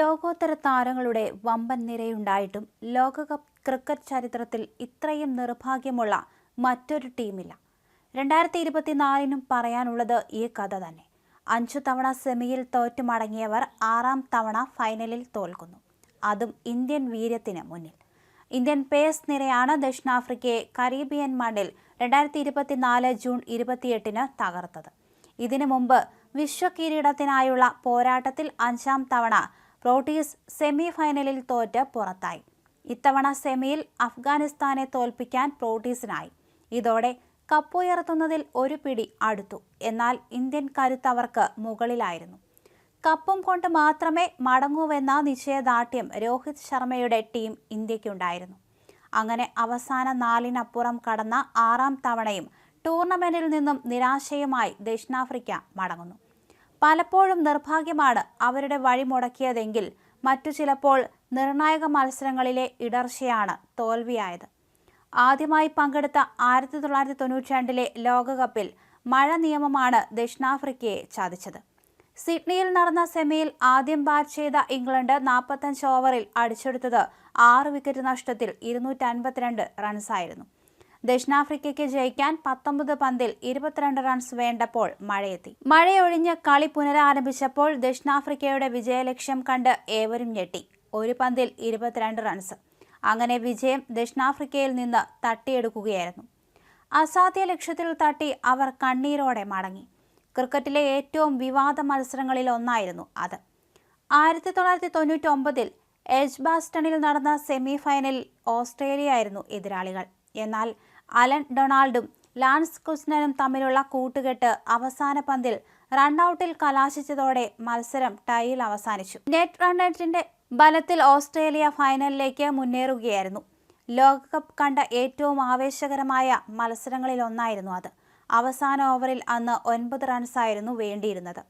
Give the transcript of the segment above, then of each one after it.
ലോകോത്തര താരങ്ങളുടെ വമ്പൻ നിരയുണ്ടായിട്ടും ലോകകപ്പ് ക്രിക്കറ്റ് ചരിത്രത്തിൽ ഇത്രയും നിർഭാഗ്യമുള്ള മറ്റൊരു ടീമില്ല. രണ്ടായിരത്തി ഇരുപത്തിനാലിനും പറയാനുള്ളത് ഈ കഥ തന്നെ. അഞ്ചു തവണ സെമിയിൽ തോറ്റു മടങ്ങിയവർ ആറാം തവണ ഫൈനലിൽ തോൽക്കുന്നു. അതും ഇന്ത്യൻ വീര്യത്തിന് മുന്നിൽ. ഇന്ത്യൻ പേസ് നിരയാണ് ദക്ഷിണാഫ്രിക്കയെ കരീബിയൻ മണ്ണിൽ രണ്ടായിരത്തി ഇരുപത്തിനാല് ജൂൺ ഇരുപത്തിയെട്ടിന് തകർത്തത്. ഇതിനു മുമ്പ് വിശ്വകിരീടത്തിനായുള്ള പോരാട്ടത്തിൽ അഞ്ചാം തവണ പ്രോട്ടീസ് സെമി ഫൈനലിൽ തോറ്റ് പുറത്തായി. ഇത്തവണ സെമിയിൽ അഫ്ഗാനിസ്ഥാനെ തോൽപ്പിക്കാൻ പ്രോട്ടീസിനായി ഇതോടെ കപ്പുയർത്തുന്നതിൽ ഒരു പിടി അടുത്തു. എന്നാൽ ഇന്ത്യൻ കരുത്തവർക്ക് മുകളിലായിരുന്നു. കപ്പും കൊണ്ട് മാത്രമേ മടങ്ങൂവെന്ന നിശ്ചയദാർഢ്യം രോഹിത് ശർമ്മയുടെ ടീം ഇന്ത്യക്കുണ്ടായിരുന്നു. അങ്ങനെ അവസാന നാലിനപ്പുറം കടന്ന ആറാം തവണയും ടൂർണമെന്റിൽ നിന്നും നിരാശയുമായി ദക്ഷിണാഫ്രിക്ക മടങ്ങുന്നു. പലപ്പോഴും നിർഭാഗ്യമാണ് അവരുടെ വഴി മുടക്കിയതെങ്കിൽ മറ്റു ചിലപ്പോൾ നിർണായക മത്സരങ്ങളിലെ ഇടർച്ചയാണ് തോൽവിയായത്. ആദ്യമായി പങ്കെടുത്ത ആയിരത്തി തൊള്ളായിരത്തി തൊണ്ണൂറ്റി രണ്ടിലെ ലോകകപ്പിൽ മഴ നിയമമാണ് ദക്ഷിണാഫ്രിക്കയെ ചതിച്ചത് സിഡ്നിയിൽ നടന്ന സെമിയിൽ ആദ്യം ബാറ്റ് ചെയ്ത ഇംഗ്ലണ്ട് നാൽപ്പത്തഞ്ച് ഓവറിൽ അടിച്ചെടുത്തത് ആറ് വിക്കറ്റ് നഷ്ടത്തിൽ ഇരുന്നൂറ്റി അൻപത്തിരണ്ട് റൺസായിരുന്നു ദക്ഷിണാഫ്രിക്കയ്ക്ക് ജയിക്കാൻ പത്തൊമ്പത് പന്തിൽ ഇരുപത്തിരണ്ട് റൺസ് വേണ്ടപ്പോൾ മഴയെത്തി. മഴയൊഴിഞ്ഞ് കളി പുനരാരംഭിച്ചപ്പോൾ ദക്ഷിണാഫ്രിക്കയുടെ വിജയലക്ഷ്യം കണ്ട് ഏവരും ഞെട്ടി. ഒരു പന്തിൽ ഇരുപത്തിരണ്ട് റൺസ് അങ്ങനെ വിജയം ദക്ഷിണാഫ്രിക്കയിൽ നിന്ന് തട്ടിയെടുക്കുകയായിരുന്നു. അസാധ്യ ലക്ഷ്യത്തിൽ തട്ടി അവർ കണ്ണീരോടെ മടങ്ങി. ക്രിക്കറ്റിലെ ഏറ്റവും വിവാദ മത്സരങ്ങളിൽ ഒന്നായിരുന്നു അത്. ആയിരത്തി തൊള്ളായിരത്തി തൊണ്ണൂറ്റി ഒമ്പതിൽ എജ്ബാസ്റ്റണിൽ നടന്ന സെമി ഫൈനലിൽ ഓസ്ട്രേലിയയായിരുന്നു എതിരാളികൾ. എന്നാൽ അലൻ ഡൊണാൾഡും ലാൻസ് കുസ്നനും തമ്മിലുള്ള കൂട്ടുകെട്ട് അവസാന പന്തിൽ റൺഔട്ടിൽ കലാശിച്ചതോടെ മത്സരം ടൈയിൽ അവസാനിച്ചു. നെറ്റ് റണ്ണേറ്റിന്റെ ബലത്തിൽ ഓസ്ട്രേലിയ ഫൈനലിലേക്ക് മുന്നേറുകയായിരുന്നു. ലോകകപ്പ് കണ്ട ഏറ്റവും ആവേശകരമായ മത്സരങ്ങളിൽ ഒന്നായിരുന്നു അത്. അവസാന ഓവറിൽ അന്ന് ഒൻപത് റൺസായിരുന്നു വേണ്ടിയിരുന്നത്.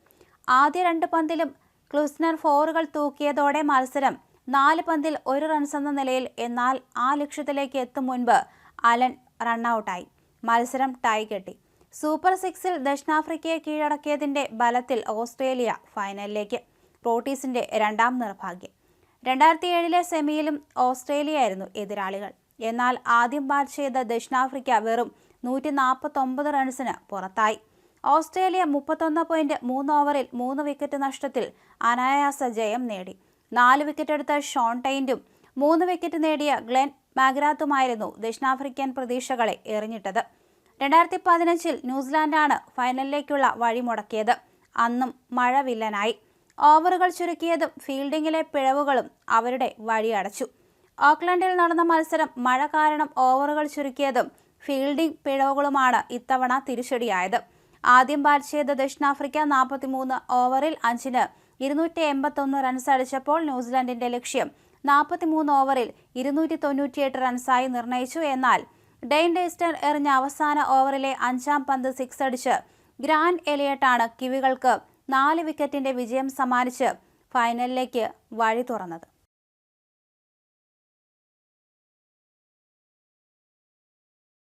ആദ്യ രണ്ട് പന്തിലും ക്ലുസ്നർ ഫോറുകൾ തൂക്കിയതോടെ മത്സരം നാല് പന്തിൽ ഒരു റൺസ് എന്ന നിലയിൽ എന്നാൽ ആ ലക്ഷ്യത്തിലേക്ക് എത്തും മുൻപ് അലൻ റണ്ണൌട്ടായി. മത്സരം ടൈ കെട്ടി. സൂപ്പർ സിക്സിൽ ദക്ഷിണാഫ്രിക്കയെ കീഴടക്കിയതിന്റെ ബലത്തിൽ ഓസ്ട്രേലിയ ഫൈനലിലേക്ക്. പ്രോട്ടീസിന്റെ രണ്ടാം നിർഭാഗ്യം. രണ്ടായിരത്തി ഏഴിലെ സെമിയിലും ഓസ്ട്രേലിയയായിരുന്നു എതിരാളികൾ. എന്നാൽ ആദ്യം ബാറ്റ് ചെയ്ത ദക്ഷിണാഫ്രിക്ക വെറും നൂറ്റി നാൽപ്പത്തൊമ്പത് റൺസിന് പുറത്തായി. ഓസ്ട്രേലിയ മുപ്പത്തൊന്ന് പോയിന്റ് മൂന്ന് ഓവറിൽ മൂന്ന് വിക്കറ്റ് നഷ്ടത്തിൽ അനായാസ ജയം നേടി. നാല് വിക്കറ്റ് എടുത്ത ഷോൺ ടൈന്റും മൂന്ന് വിക്കറ്റ് നേടിയ ഗ്ലെൻ മാഗ്രാത്തുമായിരുന്നു ദക്ഷിണാഫ്രിക്കൻ പ്രതീക്ഷകളെ എറിഞ്ഞിട്ടത്. രണ്ടായിരത്തി പതിനഞ്ചിൽ ന്യൂസിലാൻഡാണ് ഫൈനലിലേക്കുള്ള വഴി മുടക്കിയത്. അന്നും മഴ വില്ലനായി. ഓവറുകൾ ചുരുക്കിയതും ഫീൽഡിങ്ങിലെ പിഴവുകളും അവരുടെ വഴി അടച്ചു. ഓക്ലൻഡിൽ നടന്ന മത്സരം മഴ കാരണം ഓവറുകൾ ചുരുക്കിയതും ഫീൽഡിംഗ് പിഴവുകളുമാണ് ഇത്തവണ തിരിച്ചടിയായത്. ആദ്യം ബാറ്റ് ചെയ്ത ദക്ഷിണാഫ്രിക്ക നാൽപ്പത്തിമൂന്ന് ഓവറിൽ അഞ്ചിന് ഇരുന്നൂറ്റി എൺപത്തൊന്ന് റൺസ് അടിച്ചപ്പോൾ ന്യൂസിലാൻഡിന്റെ ലക്ഷ്യം നാൽപ്പത്തിമൂന്ന് ഓവറിൽ ഇരുന്നൂറ്റി തൊണ്ണൂറ്റിയെട്ട് റൺസായി നിർണയിച്ചു. എന്നാൽ ഡെയിൻ ഡേസ്റ്റർ എറിഞ്ഞ അവസാന ഓവറിലെ അഞ്ചാം പന്ത് സിക്സ് അടിച്ച് ഗ്രാൻഡ് എലിയട്ടാണ് കിവികൾക്ക് നാല് വിക്കറ്റിന്റെ വിജയം സമ്മാനിച്ച് ഫൈനലിലേക്ക് വഴി തുറന്നത്.